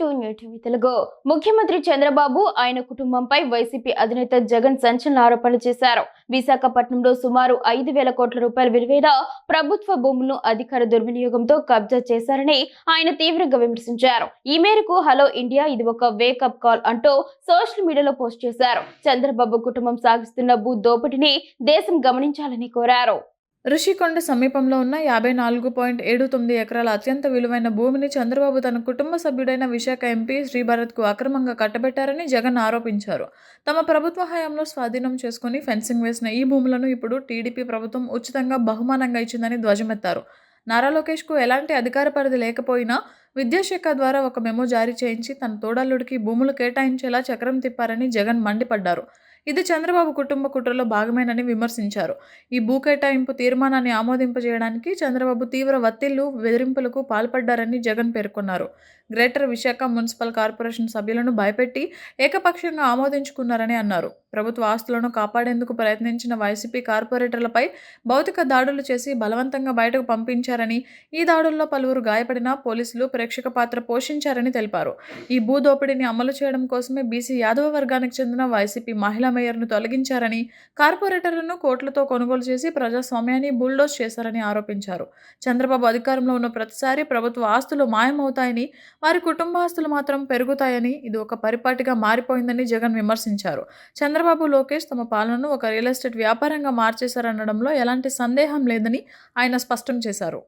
To Telugu. ముఖ్యమంత్రి చంద్రబాబు ఆయన కుటుంబంపై వైసీపీ అధినేత జగన్ సంచలన ఆరోపణలు చేశారు. విశాఖపట్నంలో సుమారు ఐదు వేల కోట్ల రూపాయల విలువైన ప్రభుత్వ భూములను అధికార దుర్వినియోగంతో కబ్జా చేశారని ఆయన తీవ్రంగా విమర్శించారు. ఈ మేరకు హలో ఇండియా ఇది ఒక వేకప్ కాల్ అంటూ సోషల్ మీడియాలో పోస్ట్ చేశారు. చంద్రబాబు కుటుంబం సాగిస్తున్న భూ దోపిడీని దేశం గమనించాలని కోరారు. ఋషికొండ సమీపంలో ఉన్న యాభై నాలుగు పాయింట్ ఏడు తొమ్మిది ఎకరాల అత్యంత విలువైన భూమిని చంద్రబాబు తన కుటుంబ సభ్యుడైన విశాఖ ఎంపీ శ్రీభరత్కు అక్రమంగా కట్టబెట్టారని జగన్ ఆరోపించారు. తమ ప్రభుత్వ హయాంలో స్వాధీనం చేసుకుని ఫెన్సింగ్ వేసిన ఈ భూములను ఇప్పుడు టీడీపీ ప్రభుత్వం ఉచితంగా బహుమానంగా ఇచ్చిందని ధ్వజమెత్తారు. నారా లోకేష్కు ఎలాంటి అధికార పరిధి లేకపోయినా విద్యాశాఖ ద్వారా ఒక మెమో జారీ చేయించి తన తోడల్లుడికి భూములు కేటాయించేలా చక్రం తిప్పారని జగన్ మండిపడ్డారు. ఇది చంద్రబాబు కుటుంబ కుట్రలో భాగమేనని విమర్శించారు. ఈ భూ కేటాయింపు తీర్మానాన్ని ఆమోదింపజేయడానికి చంద్రబాబు తీవ్ర వత్తిళ్ళు బెదిరింపులకు పాల్పడ్డారని జగన్ పేర్కొన్నారు. గ్రేటర్ విశాఖ మున్సిపల్ కార్పొరేషన్ సభ్యులను భయపెట్టి ఏకపక్షంగా ఆమోదించుకున్నారని అన్నారు. ప్రభుత్వ ఆస్తులను కాపాడేందుకు ప్రయత్నించిన వైసీపీ కార్పొరేటర్లపై భౌతిక దాడులు చేసి బలవంతంగా బయటకు పంపించారని ఈ దాడుల్లో పలువురు గాయపడిన పోలీసులు ప్రేక్షక పాత్ర పోషించారని తెలిపారు. ఈ భూదోపిడీని అమలు చేయడం కోసమే బీసీ యాదవ వర్గానికి చెందిన వైసీపీ మహిళా మేయర్ను తొలగించారని కార్పొరేటర్లను కోట్లతో కొనుగోలు చేసి ప్రజాస్వామ్యాన్ని బుల్డోజ్ చేశారని ఆరోపించారు. చంద్రబాబు అధికారంలో ఉన్న ప్రతిసారి ప్రభుత్వ ఆస్తులు మాయమవుతాయని వారి కుటుంబాస్తులు మాత్రం పెరుగుతాయని ఇది ఒక పరిపాటిగా మారిపోయిందని జగన్ విమర్శించారు. చంద్రబాబు లోకేష్ తమ పాలనను ఒక రియల్ ఎస్టేట్ వ్యాపారంగా మార్చేశారనడంలో ఎలాంటి సందేహం లేదని ఆయన స్పష్టం చేశారు.